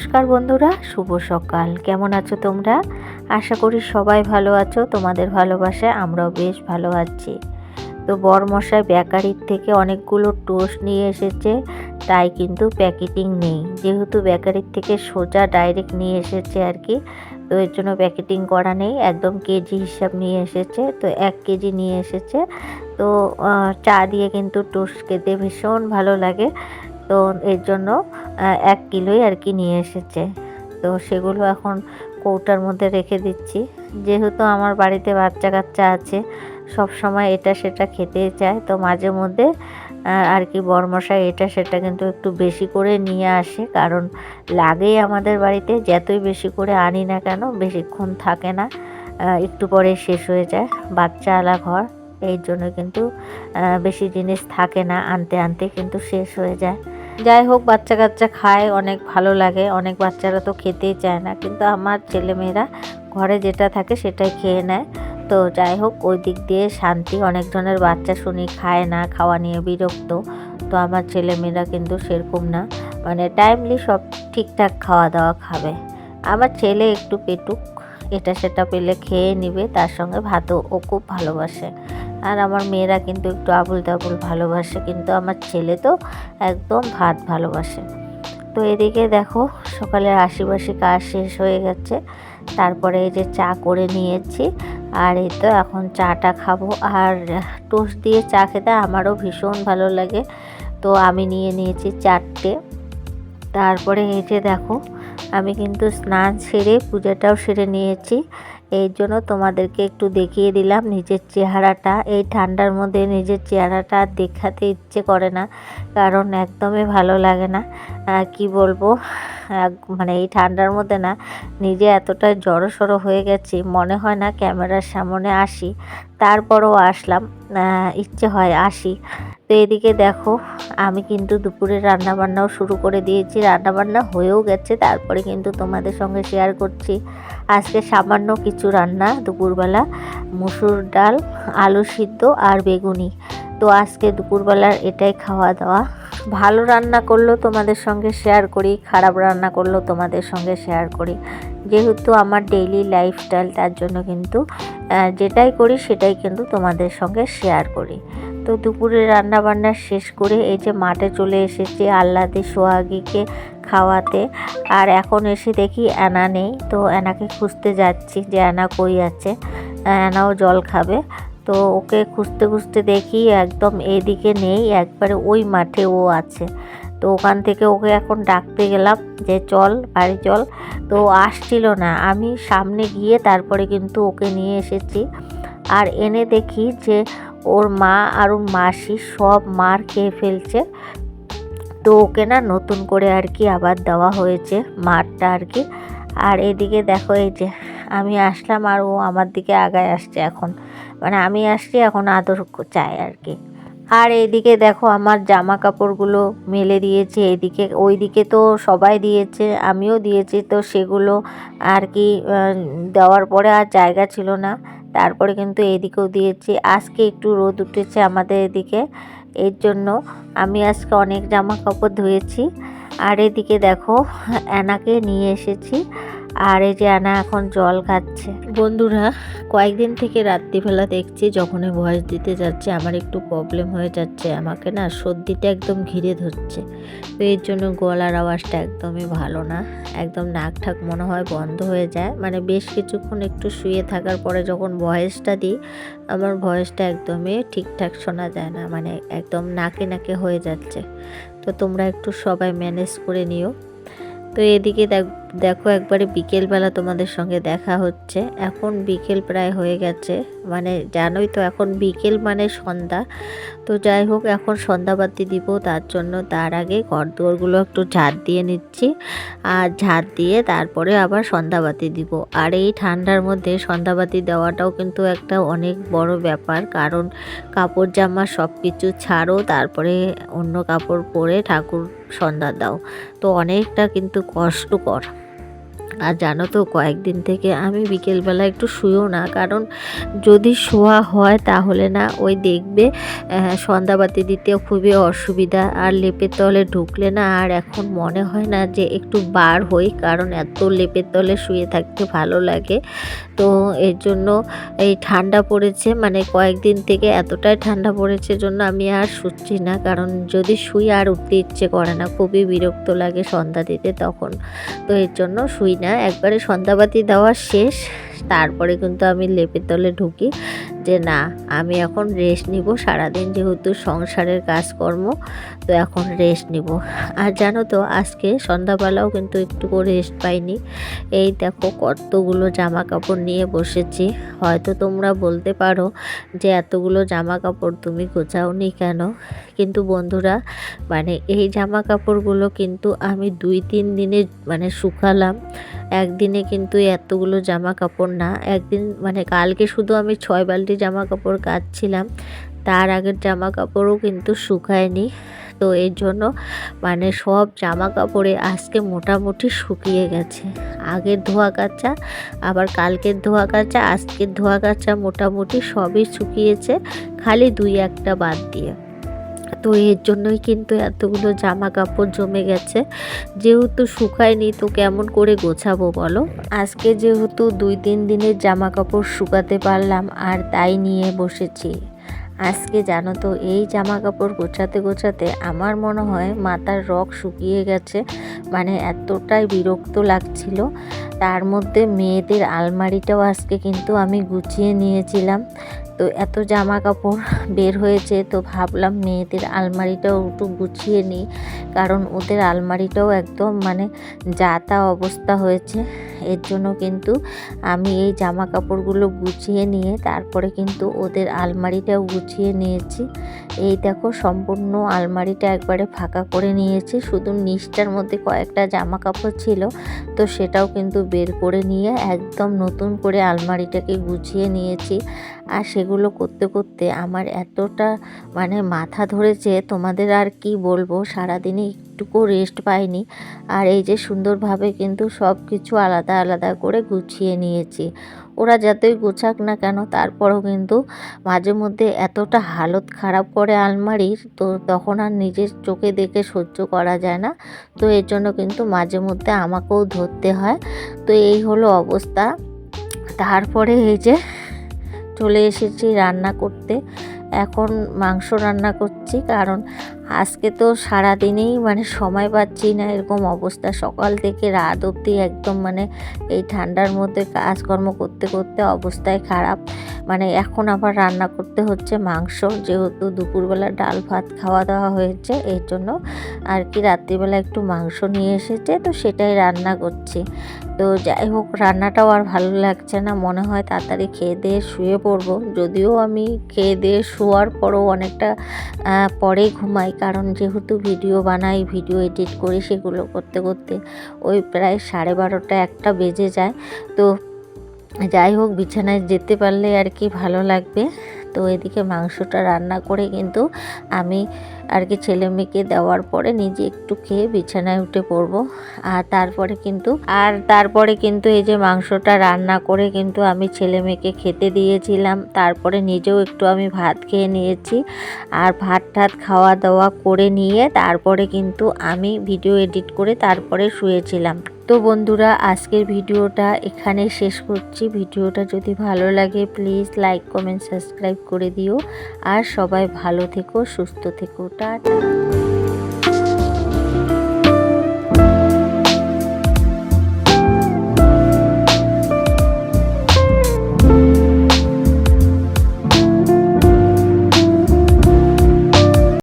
নমস্কার বন্ধুরা, শুভ সকাল। কেমন আছো তোমরা? আশা করি সবাই ভালো আছো, তোমাদের ভালোবাসায় আমরাও বেশ ভালো আছি। তো বরমশাই বেকারির থেকে অনেকগুলো টোস্ট নিয়ে এসেছে, তাই কিন্তু প্যাকেটিং নেই। যেহেতু বেকারির থেকে সোজা ডাইরেক্ট নিয়ে এসেছে আর কি, তো এর জন্য প্যাকেটিং করা নেই, একদম কেজি হিসাব নিয়ে এসেছে, তো এক কেজি নিয়ে এসেছে। তো চা দিয়ে কিন্তু টোস্ট খেতে ভীষণ ভালো লাগে। তো এর জন্য এক কিলোই আর কি নিয়ে এসেছে। তো সেগুলো এখন কৌটার মধ্যে রেখে দিচ্ছি। যেহেতু আমার বাড়িতে বাচ্চা কাচ্চা আছে, সব সময় এটা সেটা খেতে চায়। তো মাঝে মধ্যে আর কি বরমশাই এটা সেটা কিন্তু একটু বেশি করে নিয়ে আসে। কারণ লাগেই আমাদের বাড়িতে, যতই বেশি করে আনি না কেন, বেশিক্ষণ থাকে না একটু পরে শেষ হয়ে যায়। বাচ্চা আলা ঘর, এই জন্য কিন্তু বেশি জিনিস থাকে না, আনতে আনতে কিন্তু শেষ হয়ে যায়। যাই হোক, বাচ্চা কাচ্চা খায়, অনেক ভালো লাগে। অনেক বাচ্চারা তো খেতেই চায় না, কিন্তু আমার ছেলেমেয়েরা ঘরে যেটা থাকে সেটাই খেয়ে নেয়। তো যাই হোক, ওই দিক দিয়ে শান্তি অনেকজনের বাচ্চা শুনি, খায় না, খাওয়া নিয়ে বিরক্ত। তো আমার ছেলেমেয়েরা কিন্তু সেরকম না। মানে টাইমলি সব ঠিকঠাক খাওয়া দাওয়া খাবে। আমার ছেলে একটু পেটুক, এটা সেটা পেলে খেয়ে নিবে, তার সঙ্গে ভাতও, ও খুব ভালোবাসে। আর আমার মেয়েরা কিন্তু একটু আবুল তাবুল ভালোবাসে, কিন্তু আমার ছেলে তো একদম ভাত ভালোবাসে। তো এদিকে দেখো, সকালের আশিবাসি কাজ শেষ হয়ে গেছে। তারপরে এই যে চা করে নিয়েছি, আর এই তো এখন চাটা খাব। আর টোস্ট দিয়ে চা খেতে আমারও ভীষণ ভালো লাগে। তো আমি নিয়ে নিয়েছি চারটে। তারপরে এই যে দেখো, আমি কিন্তু স্নান সেরে পূজাটাও সেরে নিয়েছি। এই জন্য তোমাদেরকে একটু দেখিয়ে দিলাম নিজের চেহারাটা। এই ঠান্ডার মধ্যে নিজের চেহারাটা দেখাতে ইচ্ছে করে না, কারণ একদমই ভালো লাগে না। কি বলব? মানে এই ঠান্ডার মধ্যে না, নিজে এতটা জড়ো সড়ো হয়ে গেছি, মনে হয় না ক্যামেরার সামনে আসি। তারপরও আসলাম। ইচ্ছে হয় আসি। তো এদিকে দেখো, আমি কিন্তু দুপুরে রান্নাবান্নাও শুরু করে দিয়েছি। রান্নাবান্না হয়েও গেছে, তারপরে কিন্তু তোমাদের সঙ্গে শেয়ার করছি। আজকে সামান্য কিছু রান্না, দুপুরবেলা মুসুর ডাল, আলু সিদ্ধ আর বেগুনি। তো আজকে দুপুরবেলার এটাই খাওয়া দাওয়া ভালো রান্না করলেও তোমাদের সঙ্গে শেয়ার করি, খারাপ রান্না করলেও তোমাদের সঙ্গে শেয়ার করি। যেহেতু আমার ডেইলি লাইফস্টাইল তার জন্য কিন্তু যেটাই করি সেটাই কিন্তু তোমাদের সঙ্গে শেয়ার করি। তো দুপুরে রান্না বান্না শেষ করে এই যে মাঠে চলে এসেছি আল্লাদি সোহাগীকে খাওয়াতে। আর এখন এসে দেখি অ্যানা নেই, তো অ্যানাকে খুঁজতে যাচ্ছি যে অ্যানা কই আছে। অ্যানাও জল খাবে। তো ওকে খুঁজতে খুঁজতে দেখি একদম এদিকে নেই, একবারে ওই মাঠে ও আছে। তো ওখান থেকে ওকে এখন ডাকতে গেলাম যে, চল, বাড়ি চল। তো আসছিল না। আমি সামনে গিয়ে তারপরে কিন্তু ওকে নিয়ে এসেছি। আর এনে দেখি যে, ওর মা আর ওর মাসি সব মার খেয়ে ফেলছে। তো ওকে না নতুন করে আর কি আবার দেওয়া হয়েছে মারটা আর কি। আর এদিকে দেখো এই যে, আমি আসলাম আর ও আমার দিকে আগায় আসছে এখন। মানে আমি আসছি, এখন আদর চাই আর কি আর এইদিকে দেখো আমার জামা কাপড়গুলো মেলে দিয়েছি, এইদিকে, ওইদিকে তো সবাই দিয়েছে, আমিও দিয়েছি, তো সেগুলো আর কি দেওয়ার পরে আর জায়গা ছিল না। তারপরে কিন্তু এদিকেও দিয়েছি। আজকে একটু রোদ উঠেছে আমাদের এদিকে, এর জন্য আমি আজকে অনেক জামা কাপড় ধুয়েছি। আর এদিকে দেখো অ্যানাকে নিয়ে এসেছি। আর এই যে অ্যানা এখন জল খাচ্ছে। বন্ধুরা, কয়েকদিন থেকে রাত্রিবেলা দেখছি যখনই ভয়েস দিতে যাচ্ছে, আমার একটু প্রবলেম হয়ে যাচ্ছে। আমাকে না সর্দিটা একদম ঘিরে ধরছে। তো এর জন্য গলার আওয়াজটা একদমই ভালো না। একদম নাক ঠাক মনে হয় বন্ধ হয়ে যায়। মানে বেশ কিছুক্ষণ একটু শুয়ে থাকার পরে যখন ভয়েসটা দিই, আমার ভয়েসটা একদমই ঠিকঠাক শোনা যায় না। মানে একদম নাকে নাকে হয়ে যাচ্ছে। তো তোমরা একটু সবাই ম্যানেজ করে নিও। তো এদিকে দেখ- দেখো, একবারে বিকেলবেলা তোমাদের সঙ্গে দেখা হচ্ছে। এখন বিকেল প্রায় হয়ে গেছে। মানে জানোই তো, এখন বিকেল মানে সন্ধ্যা। তো যাই হোক, এখন সন্ধ্যাবাতি দিব, তার জন্য তার আগে ঘর দুয়ারগুলো একটু ঝাড় দিয়ে নিচ্ছি। আর ঝাড় দিয়ে তারপরে আবার সন্ধ্যাবাতি দিব। আর এই ঠান্ডার মধ্যে সন্ধ্যাবাতি দেওয়াটাও কিন্তু একটা অনেক বড় ব্যাপার। কারণ কাপড় জামা সব কিছু ছাড়ো, তারপরে অন্য কাপড় পরে ঠাকুর সন্ধ্যা দাও। তো অনেকটা কিন্তু কষ্টকর। আর জানো তো, কয়েকদিন থেকে আমি বিকেলবেলা একটু শুয়েও না। কারণ যদি শোয়া হয় তাহলে না, ওই দেখবে সন্ধ্যাবাতি দিতে খুবই অসুবিধা। আর লেপের তলে ঢুকলে না, আর এখন মনে হয় না যে একটু বার হই, কারণ এত লেপের তলে শুয়ে থাকতে ভালো লাগে। তো এর জন্য এই ঠান্ডা পড়েছে মানে কয়েকদিন থেকে এতটাই ঠান্ডা পড়েছে জন্য আমি আর শুচ্ছি না। কারণ যদি শুই আর উঠতে ইচ্ছে করে না, খুবই বিরক্ত লাগে সন্ধ্যা দিতে তখন। তো এর জন্য শুই না। একবারে সন্ধ্যাবাতি দেওয়া শেষ। তারপরে কিন্তু আমি লেপের তলে ঢুকি যে না, আমি এখন রেস্ট নিব। সারাদিন যেহেতু সংসারের কাজকর্ম, তো এখন রেস্ট নিব। আর জানো তো, আজকে সন্ধ্যাবেলাও কিন্তু একটুকু রেস্ট পাইনি। এই দেখো কতগুলো জামা কাপড় নিয়ে বসেছি। হয়তো তোমরা বলতে পারো যে এতগুলো জামা কাপড় তুমি গোছাওনি কেন? কিন্তু বন্ধুরা মানে এই জামা কাপড়গুলো কিন্তু আমি দুই তিন দিনে মানে শুকালাম। একদিনে কিন্তু এতগুলো জামা কাপড় না, একদিন মানে কালকে শুধু আমি ছয় বালতি জামা কাপড় কাচ্ছিলাম, তার আগের জামা কাপড়ও কিন্তু শুকায়নি। তো এর জন্য মানে সব জামা কাপড়ে আজকে মোটামুটি শুকিয়ে গেছে। আগের ধোয়া কাচা, আবার কালকের ধোয়া কাচা, আজকের ধোয়া কাচা মোটামুটি সবই শুকিয়েছে, খালি দুই একটা বাদ দিয়ে। তো এর জন্যই কিন্তু এতগুলো জামা কাপড় জমে গেছে। যেহেতু শুকায়নি, তো কেমন করে গোছাবো বলো? আজকে যেহেতু দুই তিন দিনের জামা কাপড় শুকাতে পারলাম, আর তাই নিয়ে বসেছি। আজকে জানো তো, এই জামা কাপড় গোছাতে গোছাতে আমার মনে হয় মাথার রক শুকিয়ে গেছে মানে এতটাই বিরক্ত লাগছিল। তার মধ্যে মেয়েদের আলমারিটাও আজকে কিন্তু আমি গুছিয়ে নিয়েছিলাম। তো এত জামা কাপড় বের হয়েছে, তো ভাবলাম মেয়েদের আলমারিটাও একটু গুছিয়ে নিই। কারণ ওদের আলমারিটাও একদম মানে যা তা অবস্থা হয়েছে। এর জন্য কিন্তু আমি এই জামা কাপড়গুলো গুছিয়ে নিয়ে, তারপরে কিন্তু ওদের আলমারিটাও গুছিয়ে নিয়েছি। এই দেখো, সম্পূর্ণ আলমারিটা একবারে ফাঁকা করে নিয়েছি। শুধু নিচটার মধ্যে কয়েকটা জামা কাপড় ছিল, তো সেটাও কিন্তু বের করে নিয়ে একদম নতুন করে আলমারিটাকে গুছিয়ে নিয়েছি। আর সেগুলো করতে করতে আমার এতটা মানে মাথা ধরেছে, তোমাদের আর কি বলব, সারাদিনে একটুকু রেস্ট পাইনি। আর এই যে সুন্দরভাবে কিন্তু সব কিছু আলাদা আলাদা করে গুছিয়ে নিয়েছি। ওরা যতই গোছাক না কেন, তারপরও কিন্তু মাঝে মধ্যে এতটা হালত খারাপ করে আলমারির, তো তখন আর নিজের চোখে দেখে সহ্য করা যায় না। তো এর জন্য কিন্তু মাঝে মধ্যে আমাকেও ধরতে হয়। তো এই হলো অবস্থা। তারপরে এই যে চলে এসেছি রান্না করতে। এখন মাংস রান্না করছি, কারণ আজকে তো সারা দিনেই মানে সময় পাচ্ছি না এরকম অবস্থা। সকাল থেকে রাত অবধি একদম মানে এই ঠান্ডার মধ্যে কাজকর্ম করতে করতে অবস্থায় খারাপ। মানে এখন আবার রান্না করতে হচ্ছে মাংস, যেহেতু দুপুরবেলা ডাল ভাত খাওয়া দাওয়া হয়েছে, এর জন্য আর কি রাত্রিবেলা একটু মাংস নিয়ে এসেছে, তো সেটাই রান্না করছি। তো যাই হোক, রান্নাটাও আর ভালো লাগছে না, মনে হয় তাড়াতাড়ি খেয়ে দিয়ে শুয়ে পড়ব। যদিও আমি খেয়ে দিয়ে শোয়ার পরও অনেকটা পরেই ঘুমাই কারণ যেহেতু ভিডিও বানাই, ভিডিও এডিট করি সেগুলো করতে করতে ওই প্রায় সাড়ে বারোটা, একটা বেজে যায়। তো যাই হোক, বিছানায় যেতে পারলে আর কি ভালো লাগবে। তো এদিকে মাংসটা রান্না করে কিন্তু আমি আর কি ছেলে মেয়েকে দেওয়ার পরে নিজে একটু খেয়ে বিছানায় উঠে পড়ব। আর তারপরে কিন্তু, আর তারপরে কিন্তু এই যে মাংসটা রান্না করে কিন্তু আমি ছেলে মেয়েকে খেতে দিয়েছিলাম। তারপরে নিজেও একটু আমি ভাত খেয়ে নিয়েছি। আর ভাত টাত খাওয়া দাওয়া করে নিয়ে তারপরে কিন্তু আমি ভিডিও এডিট করে তারপরে শুয়েছিলাম। তো বন্ধুরা, আজকের ভিডিওটা এখানে শেষ করছি। ভিডিওটা যদি ভালো লাগে প্লিজ লাইক কমেন্ট সাবস্ক্রাইব করে দিও। আর সবাই ভালো থেকো, সুস্থ থেকো। টাটা।